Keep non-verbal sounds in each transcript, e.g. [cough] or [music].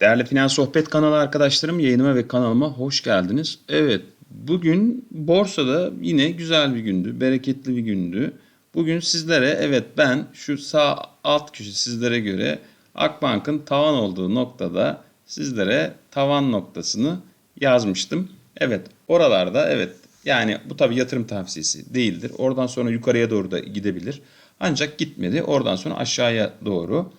Değerli Finans Sohbet kanalı arkadaşlarım yayınıma ve kanalıma hoş geldiniz. Evet bugün borsada yine güzel bir gündü, bereketli bir gündü. Bugün sizlere evet ben şu sağ alt köşe sizlere göre Akbank'ın tavan olduğu noktada sizlere tavan noktasını yazmıştım. Evet oralarda evet yani bu tabi yatırım tavsiyesi değildir. Oradan sonra yukarıya doğru da gidebilir. Ancak gitmedi. Oradan sonra aşağıya doğru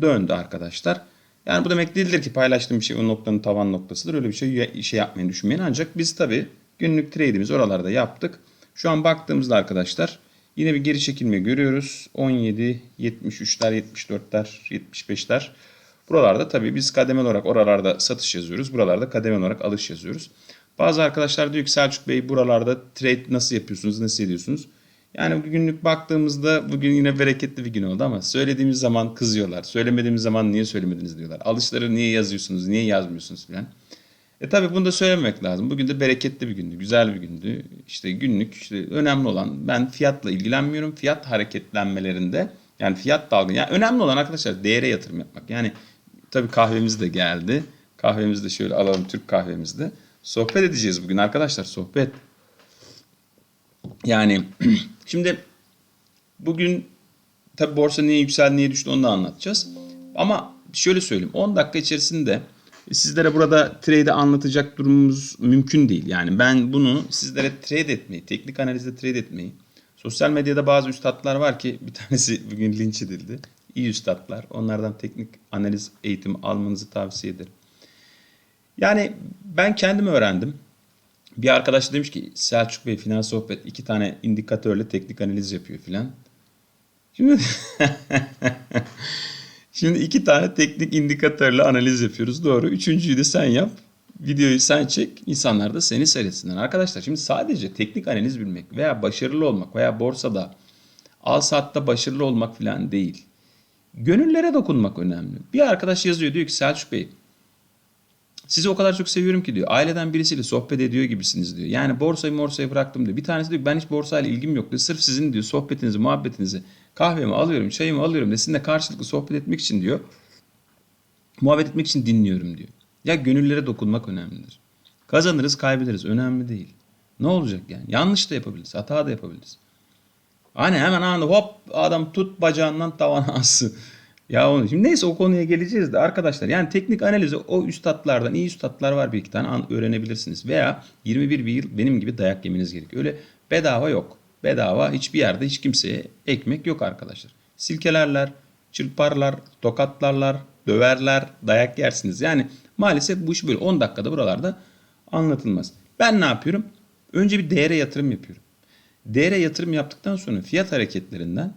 döndü arkadaşlar. Yani bu demek değildir ki paylaştığım bir şey o noktanın tavan noktasıdır. Öyle bir şey şey yapmayın düşünmeyin. Ancak biz tabii günlük trade'imiz oralarda yaptık. Şu an baktığımızda arkadaşlar yine bir geri çekilme görüyoruz. 17, 73'ler, 74'ler, 75'ler. Buralarda tabii biz kademeli olarak oralarda satış yazıyoruz. Buralarda kademeli olarak alış yazıyoruz. Bazı arkadaşlar diyor ki Selçuk Bey buralarda trade nasıl yapıyorsunuz, nasıl ediyorsunuz? Yani günlük baktığımızda bugün yine bereketli bir gün oldu ama söylediğimiz zaman kızıyorlar. Söylemediğimiz zaman niye söylemediniz diyorlar. Alışları niye yazıyorsunuz, niye yazmıyorsunuz filan. E tabi bunu da söylememek lazım. Bugün de bereketli bir gündü, güzel bir gündü. İşte günlük işte önemli olan ben fiyatla ilgilenmiyorum. Fiyat hareketlenmelerinde yani fiyat dalgın. Yani önemli olan arkadaşlar değere yatırım yapmak. Yani tabi kahvemiz de geldi. Kahvemizi de şöyle alalım Türk kahvemizde. Sohbet edeceğiz bugün arkadaşlar sohbet. Yani [clears throat] şimdi bugün tabi borsa niye yükseldi niye düştü onu da anlatacağız. Ama şöyle söyleyeyim 10 dakika içerisinde sizlere burada trade anlatacak durumumuz mümkün değil. Yani ben bunu sizlere trade etmeyi, teknik analizde trade etmeyi, sosyal medyada bazı üstadlar var ki bir tanesi [laughs] bugün linç edildi. İyi üstadlar. Onlardan teknik analiz eğitimi almanızı tavsiye ederim. Yani ben kendim öğrendim. Bir arkadaş demiş ki Selçuk Bey finans sohbet iki tane indikatörle teknik analiz yapıyor filan. Şimdi [laughs] Şimdi iki tane teknik indikatörle analiz yapıyoruz. Doğru. Üçüncüyü de sen yap. Videoyu sen çek. İnsanlar da seni seyretsinler. Arkadaşlar şimdi sadece teknik analiz bilmek veya başarılı olmak veya borsada al satta başarılı olmak falan değil. Gönüllere dokunmak önemli. Bir arkadaş yazıyor diyor ki Selçuk Bey sizi o kadar çok seviyorum ki diyor. Aileden birisiyle sohbet ediyor gibisiniz diyor. Yani borsayı morsayı bıraktım diyor. Bir tanesi diyor ben hiç borsayla ilgim yok diyor. Sırf sizin diyor sohbetinizi, muhabbetinizi, kahvemi alıyorum, çayımı alıyorum diyor. Sizinle karşılıklı sohbet etmek için diyor. Muhabbet etmek için dinliyorum diyor. Ya gönüllere dokunmak önemlidir. Kazanırız, kaybederiz. Önemli değil. Ne olacak yani? Yanlış da yapabiliriz, hata da yapabiliriz. Hani hemen anında hop adam tut bacağından tavana assın. Ya onu şimdi neyse o konuya geleceğiz de arkadaşlar yani teknik analizi o üstadlardan iyi üstadlar var bir iki tane an, öğrenebilirsiniz. Veya 21 bir yıl benim gibi dayak yemeniz gerekiyor. Öyle bedava yok. Bedava hiçbir yerde hiç kimseye ekmek yok arkadaşlar. Silkelerler, çırparlar, tokatlarlar, döverler, dayak yersiniz. Yani maalesef bu iş böyle 10 dakikada buralarda anlatılmaz. Ben ne yapıyorum? Önce bir değere yatırım yapıyorum. Değere yatırım yaptıktan sonra fiyat hareketlerinden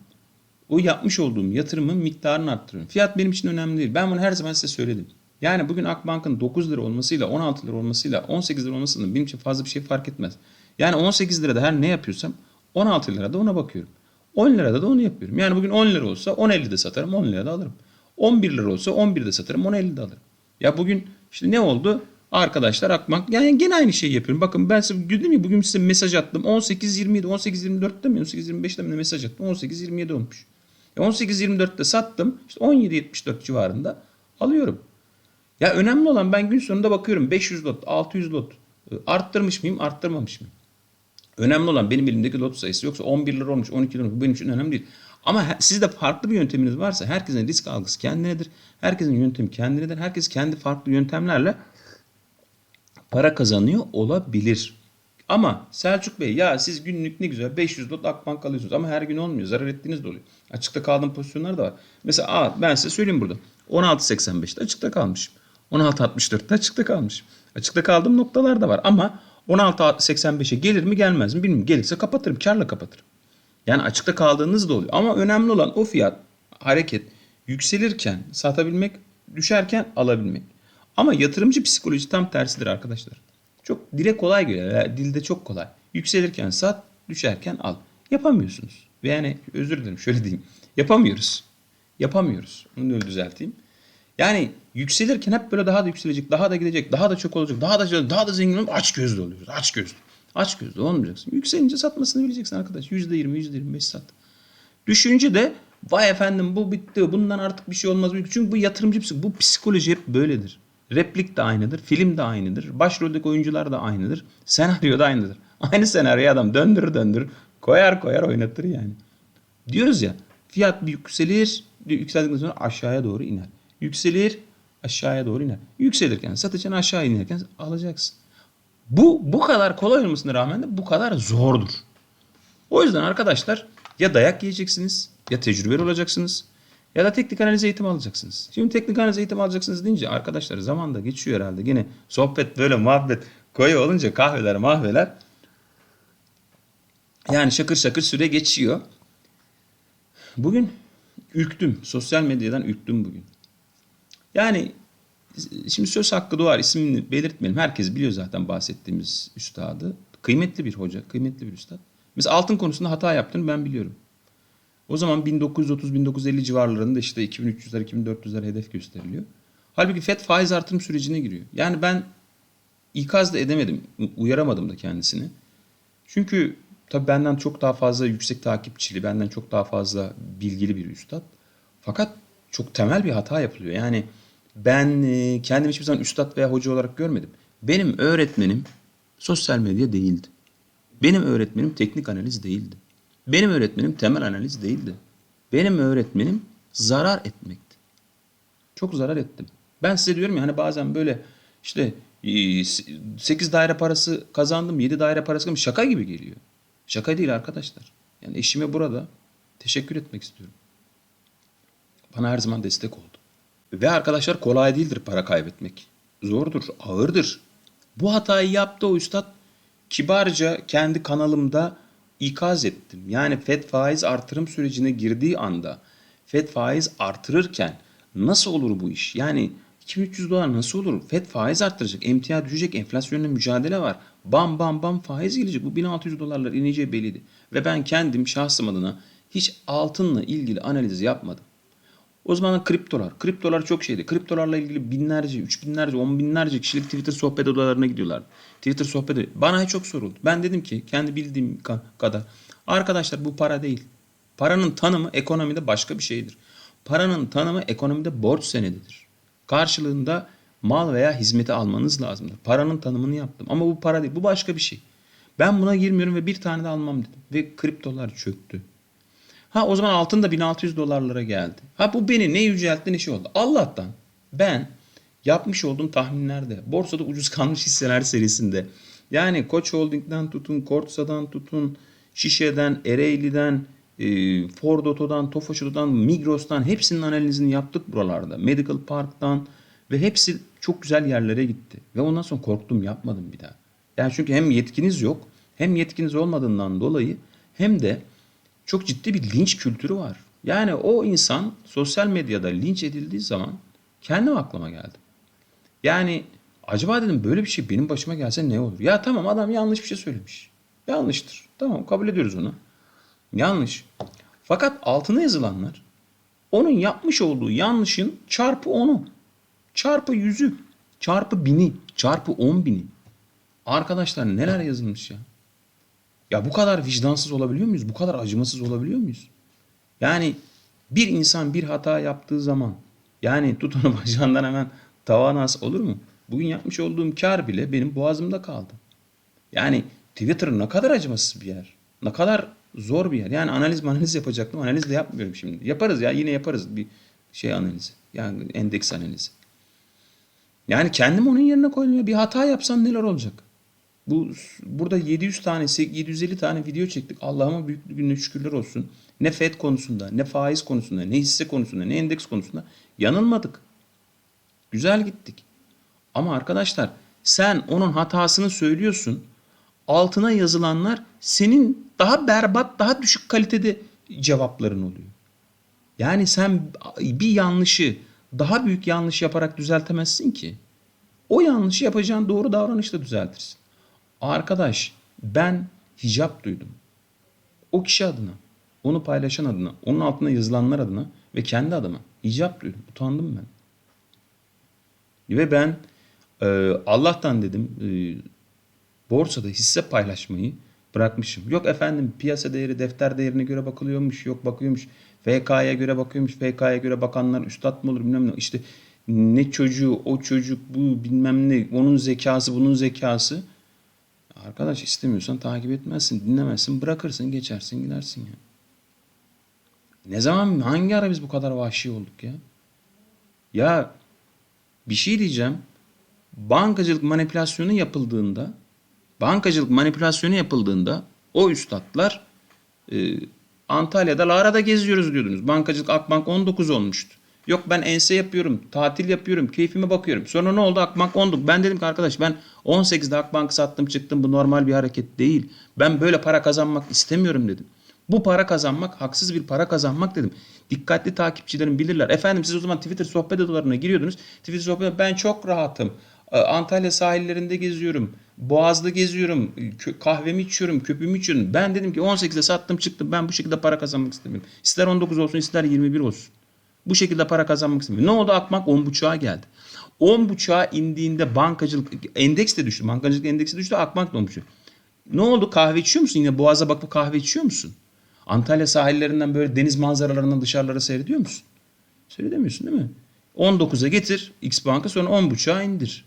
o yapmış olduğum yatırımın miktarını arttırıyorum. Fiyat benim için önemli değil. Ben bunu her zaman size söyledim. Yani bugün Akbank'ın 9 lira olmasıyla 16 lira olmasıyla 18 lira olmasıyla benim için fazla bir şey fark etmez. Yani 18 lirada her ne yapıyorsam 16 lirada ona bakıyorum. 10 lirada da onu yapıyorum. Yani bugün 10 lira olsa 10.50'de satarım 10 lirada alırım. 11 lira olsa 11'de satarım 10.50'de alırım. Ya bugün işte ne oldu? Arkadaşlar Akbank yani gene aynı şeyi yapıyorum. Bakın ben size dedim ya bugün size mesaj attım. 18.27 18.24'te mi 18.25'te mi mesaj attım. 18.27 olmuş. 18.24'te sattım. İşte 17.74 civarında alıyorum. Ya önemli olan ben gün sonunda bakıyorum 500 lot, 600 lot arttırmış mıyım, arttırmamış mıyım? Önemli olan benim elimdeki lot sayısı yoksa 11 lira olmuş, 12 lira olmuş. Bu benim için önemli değil. Ama sizde farklı bir yönteminiz varsa herkesin risk algısı kendinedir. Herkesin yöntemi kendinedir. Herkes kendi farklı yöntemlerle para kazanıyor olabilir. Ama Selçuk Bey ya siz günlük ne güzel 500 lot Akbank alıyorsunuz ama her gün olmuyor. Zarar ettiğiniz de oluyor. Açıkta kaldığım pozisyonlar da var. Mesela aa, ben size söyleyeyim burada. 16.85'te açıkta kalmışım. 16.64'te açıkta kalmışım. Açıkta kaldığım noktalar da var ama 16.85'e gelir mi gelmez mi bilmiyorum. Gelirse kapatırım. Karla kapatırım. Yani açıkta kaldığınız da oluyor. Ama önemli olan o fiyat hareket yükselirken satabilmek, düşerken alabilmek. Ama yatırımcı psikoloji tam tersidir arkadaşlar. Çok dile kolay geliyor. Dilde çok kolay. Yükselirken sat, düşerken al. Yapamıyorsunuz. Ve yani özür dilerim şöyle diyeyim. Yapamıyoruz. Yapamıyoruz. Bunu da düzelteyim. Yani yükselirken hep böyle daha da yükselecek, daha da gidecek, daha da çok olacak, daha da daha da zengin olup aç gözlü oluyoruz. Aç gözlü. Aç gözlü olmayacaksın. Yükselince satmasını bileceksin arkadaş. Yüzde yirmi, yüzde yirmi beş sat. Düşünce de vay efendim bu bitti. Bundan artık bir şey olmaz. Çünkü bu yatırımcı bu psikoloji hep böyledir. Replik de aynıdır, film de aynıdır, başroldeki oyuncular da aynıdır, senaryo da aynıdır. [laughs] Aynı senaryoyu adam döndürür döndürür, koyar koyar oynatır yani. Diyoruz ya fiyat bir yükselir, yükseldikten sonra aşağıya doğru iner. Yükselir, aşağıya doğru iner. Yükselirken satacaksın, aşağı inerken alacaksın. Bu bu kadar kolay olmasına rağmen de bu kadar zordur. O yüzden arkadaşlar ya dayak yiyeceksiniz ya tecrübeli olacaksınız ya da teknik analiz eğitimi alacaksınız. Şimdi teknik analiz eğitimi alacaksınız deyince arkadaşlar zaman da geçiyor herhalde. Yine sohbet böyle muhabbet koyu olunca kahveler mahveler. Yani şakır şakır süre geçiyor. Bugün ürktüm. Sosyal medyadan ürktüm bugün. Yani şimdi söz hakkı doğar. ismini belirtmeyelim. Herkes biliyor zaten bahsettiğimiz üstadı. Kıymetli bir hoca, kıymetli bir üstad. Mesela altın konusunda hata yaptığını ben biliyorum. O zaman 1930-1950 civarlarında işte 2300'ler 2400'ler hedef gösteriliyor. Halbuki FED faiz artırım sürecine giriyor. Yani ben ikaz da edemedim, uyaramadım da kendisini. Çünkü tabii benden çok daha fazla yüksek takipçili, benden çok daha fazla bilgili bir üstad. Fakat çok temel bir hata yapılıyor. Yani ben e, kendimi hiçbir zaman üstad veya hoca olarak görmedim. Benim öğretmenim sosyal medya değildi. Benim öğretmenim teknik analiz değildi. Benim öğretmenim temel analiz değildi. Benim öğretmenim zarar etmekti. Çok zarar ettim. Ben size diyorum ya hani bazen böyle işte 8 daire parası kazandım, 7 daire parası kazandım. Şaka gibi geliyor. Şaka değil arkadaşlar. Yani eşime burada teşekkür etmek istiyorum. Bana her zaman destek oldu. Ve arkadaşlar kolay değildir para kaybetmek. Zordur, ağırdır. Bu hatayı yaptı o üstad kibarca kendi kanalımda ikaz ettim. Yani FED faiz artırım sürecine girdiği anda FED faiz artırırken nasıl olur bu iş? Yani 2300 dolar nasıl olur? FED faiz arttıracak, emtia düşecek, enflasyonla mücadele var. Bam bam bam faiz gelecek. Bu 1600 dolarlar ineceği belliydi. Ve ben kendim şahsım adına hiç altınla ilgili analiz yapmadım. O zaman kriptolar. Kriptolar çok şeydi. Kriptolarla ilgili binlerce, üç binlerce, on binlerce kişilik Twitter sohbet odalarına gidiyorlar. Twitter sohbeti. Bana çok soruldu. Ben dedim ki kendi bildiğim kadar. Arkadaşlar bu para değil. Paranın tanımı ekonomide başka bir şeydir. Paranın tanımı ekonomide borç senedidir. Karşılığında mal veya hizmeti almanız lazımdır. Paranın tanımını yaptım. Ama bu para değil. Bu başka bir şey. Ben buna girmiyorum ve bir tane de almam dedim. Ve kriptolar çöktü. Ha o zaman altın da 1600 dolarlara geldi. Ha bu beni ne yüceltti ne şey oldu. Allah'tan ben yapmış olduğum tahminlerde borsada ucuz kalmış hisseler serisinde yani Koç Holding'den tutun, Kortsa'dan tutun, Şişe'den, Ereğli'den, e, Ford Oto'dan, Tofaş Oto'dan, Migros'tan hepsinin analizini yaptık buralarda. Medical Park'tan ve hepsi çok güzel yerlere gitti. Ve ondan sonra korktum yapmadım bir daha. Yani çünkü hem yetkiniz yok hem yetkiniz olmadığından dolayı hem de çok ciddi bir linç kültürü var. Yani o insan sosyal medyada linç edildiği zaman kendim aklıma geldi. Yani acaba dedim böyle bir şey benim başıma gelse ne olur? Ya tamam adam yanlış bir şey söylemiş. Yanlıştır. Tamam kabul ediyoruz onu. Yanlış. Fakat altına yazılanlar onun yapmış olduğu yanlışın çarpı onu. Çarpı yüzü. Çarpı bini. Çarpı on bini. Arkadaşlar neler yazılmış ya. Ya bu kadar vicdansız olabiliyor muyuz? Bu kadar acımasız olabiliyor muyuz? Yani bir insan bir hata yaptığı zaman yani tut onu [laughs] bacağından hemen tavana as olur mu? Bugün yapmış olduğum kar bile benim boğazımda kaldı. Yani Twitter ne kadar acımasız bir yer. Ne kadar zor bir yer. Yani analiz analiz yapacaktım. Analiz de yapmıyorum şimdi. Yaparız ya yine yaparız bir şey analizi. Yani endeks analizi. Yani kendim onun yerine koydum. Bir hata yapsam neler olacak? Bu burada 700 tane 750 tane video çektik. Allah'ıma büyük gününe şükürler olsun. Ne FED konusunda, ne faiz konusunda, ne hisse konusunda, ne endeks konusunda yanılmadık. Güzel gittik. Ama arkadaşlar sen onun hatasını söylüyorsun. Altına yazılanlar senin daha berbat, daha düşük kalitede cevapların oluyor. Yani sen bir yanlışı daha büyük yanlış yaparak düzeltemezsin ki. O yanlışı yapacağın doğru davranışla düzeltirsin. Arkadaş ben hicap duydum. O kişi adına, onu paylaşan adına, onun altına yazılanlar adına ve kendi adıma hicap duydum. Utandım ben. Ve ben e, Allah'tan dedim e, borsada hisse paylaşmayı bırakmışım. Yok efendim piyasa değeri defter değerine göre bakılıyormuş. Yok bakıyormuş. FK'ya göre bakıyormuş. FK'ya göre bakanlar üstad mı olur bilmem ne. İşte ne çocuğu, o çocuk, bu bilmem ne, onun zekası, bunun zekası. Arkadaş istemiyorsan takip etmezsin, dinlemezsin, bırakırsın, geçersin, gidersin ya. Ne zaman, hangi ara biz bu kadar vahşi olduk ya? Ya bir şey diyeceğim. Bankacılık manipülasyonu yapıldığında, bankacılık manipülasyonu yapıldığında o üstadlar e, Antalya'da Lara'da geziyoruz diyordunuz. Bankacılık Akbank 19 olmuştu. Yok ben ense yapıyorum, tatil yapıyorum, keyfime bakıyorum. Sonra ne oldu? Akbank 19. Ben dedim ki arkadaş ben 18'de Akbank'ı sattım çıktım. Bu normal bir hareket değil. Ben böyle para kazanmak istemiyorum dedim. Bu para kazanmak haksız bir para kazanmak dedim. Dikkatli takipçilerim bilirler. Efendim siz o zaman Twitter sohbet odalarına giriyordunuz. Twitter sohbet ben çok rahatım. Ee, Antalya sahillerinde geziyorum. Boğaz'da geziyorum. kahvemi içiyorum, köpüğümü içiyorum. Ben dedim ki 18'de sattım çıktım. Ben bu şekilde para kazanmak istemiyorum. İster 19 olsun ister 21 olsun. Bu şekilde para kazanmak istemiyorum. Ne oldu Akbank 10.5'a geldi. 10.5'a indiğinde bankacılık endeks de düştü. Bankacılık endeksi düştü. Akbank da 10.5. Ne oldu? Kahve içiyor musun? Yine Boğaz'a bakıp kahve içiyor musun? Antalya sahillerinden böyle deniz manzaralarından dışarılara seyrediyor musun? Seyredemiyorsun değil mi? 19'a getir X Bank'ı sonra 10.5'a indir.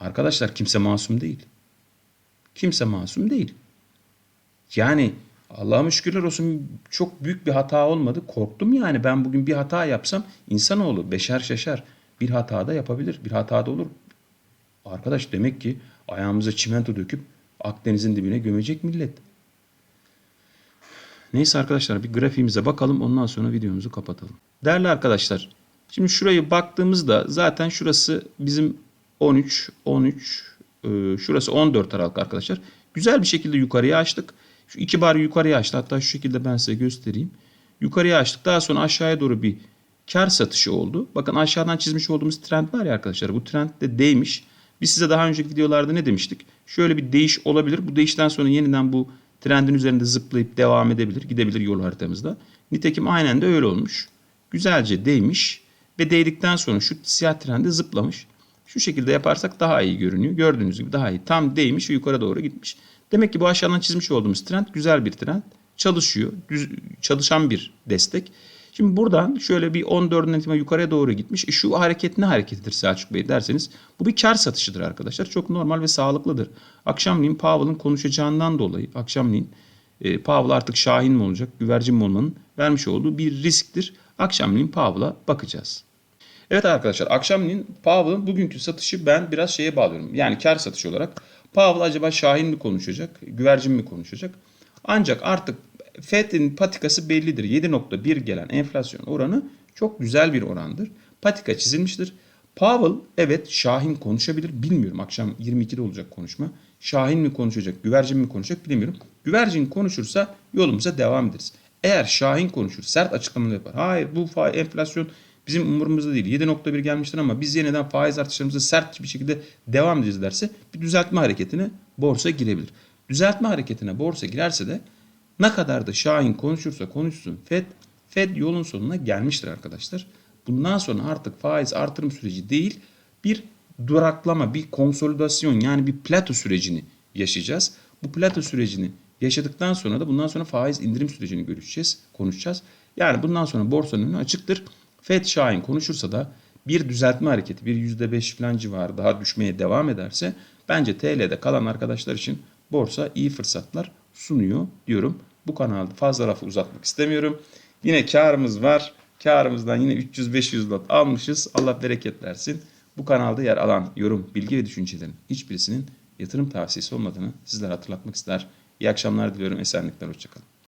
Arkadaşlar kimse masum değil. Kimse masum değil. Yani Allah'a şükürler olsun çok büyük bir hata olmadı. Korktum yani ben bugün bir hata yapsam insanoğlu beşer şaşar. Bir hata da yapabilir. Bir hata da olur. Arkadaş demek ki ayağımıza çimento döküp Akdeniz'in dibine gömecek millet. Neyse arkadaşlar bir grafiğimize bakalım ondan sonra videomuzu kapatalım. Değerli arkadaşlar şimdi şurayı baktığımızda zaten şurası bizim 13, 13, e, şurası 14 Aralık arkadaşlar. Güzel bir şekilde yukarıya açtık. Şu iki bar yukarıya açtı. Hatta şu şekilde ben size göstereyim. Yukarıya açtık. Daha sonra aşağıya doğru bir kar satışı oldu. Bakın aşağıdan çizmiş olduğumuz trend var ya arkadaşlar. Bu trend de değmiş. Biz size daha önceki videolarda ne demiştik? Şöyle bir değiş olabilir. Bu değişten sonra yeniden bu trendin üzerinde zıplayıp devam edebilir. Gidebilir yol haritamızda. Nitekim aynen de öyle olmuş. Güzelce değmiş ve değdikten sonra şu siyah trendi zıplamış. Şu şekilde yaparsak daha iyi görünüyor. Gördüğünüz gibi daha iyi. Tam değmiş ve yukarı doğru gitmiş. Demek ki bu aşağıdan çizmiş olduğumuz trend güzel bir trend. Çalışıyor. Düz, çalışan bir destek. Şimdi buradan şöyle bir 14'ün itibaren yukarıya doğru gitmiş. E şu hareket ne hareketidir Selçuk Bey derseniz bu bir kar satışıdır arkadaşlar. Çok normal ve sağlıklıdır. Akşamleyin Powell'ın konuşacağından dolayı akşamleyin e, Powell artık Şahin mi olacak, güvercin mi olmanın vermiş olduğu bir risktir. Akşamleyin Powell'a bakacağız. Evet arkadaşlar akşamleyin Powell'ın bugünkü satışı ben biraz şeye bağlıyorum. Yani kar satışı olarak Powell acaba Şahin mi konuşacak, güvercin mi konuşacak? Ancak artık FED'in patikası bellidir. 7.1 gelen enflasyon oranı çok güzel bir orandır. Patika çizilmiştir. Powell evet Şahin konuşabilir bilmiyorum. Akşam 22'de olacak konuşma. Şahin mi konuşacak, güvercin mi konuşacak bilmiyorum. Güvercin konuşursa yolumuza devam ederiz. Eğer Şahin konuşur, sert açıklamalar yapar. Hayır bu enflasyon bizim umurumuzda değil. 7.1 gelmiştir ama biz yeniden faiz artışlarımıza sert bir şekilde devam edeceğiz derse bir düzeltme hareketine borsa girebilir. Düzeltme hareketine borsa girerse de ne kadar da Şahin konuşursa konuşsun Fed, Fed yolun sonuna gelmiştir arkadaşlar. Bundan sonra artık faiz artırım süreci değil bir duraklama, bir konsolidasyon yani bir plato sürecini yaşayacağız. Bu plato sürecini yaşadıktan sonra da bundan sonra faiz indirim sürecini görüşeceğiz, konuşacağız. Yani bundan sonra borsanın önü açıktır. Fed Şahin konuşursa da bir düzeltme hareketi, bir %5 falan civarı daha düşmeye devam ederse bence TL'de kalan arkadaşlar için borsa iyi fırsatlar sunuyor diyorum. Bu kanalda fazla lafı uzatmak istemiyorum. Yine karımız var. Karımızdan yine 300-500 lot almışız. Allah bereket versin. Bu kanalda yer alan yorum, bilgi ve düşüncelerin hiçbirisinin yatırım tavsiyesi olmadığını sizlere hatırlatmak ister. İyi akşamlar diliyorum. Esenlikler. Hoşçakalın.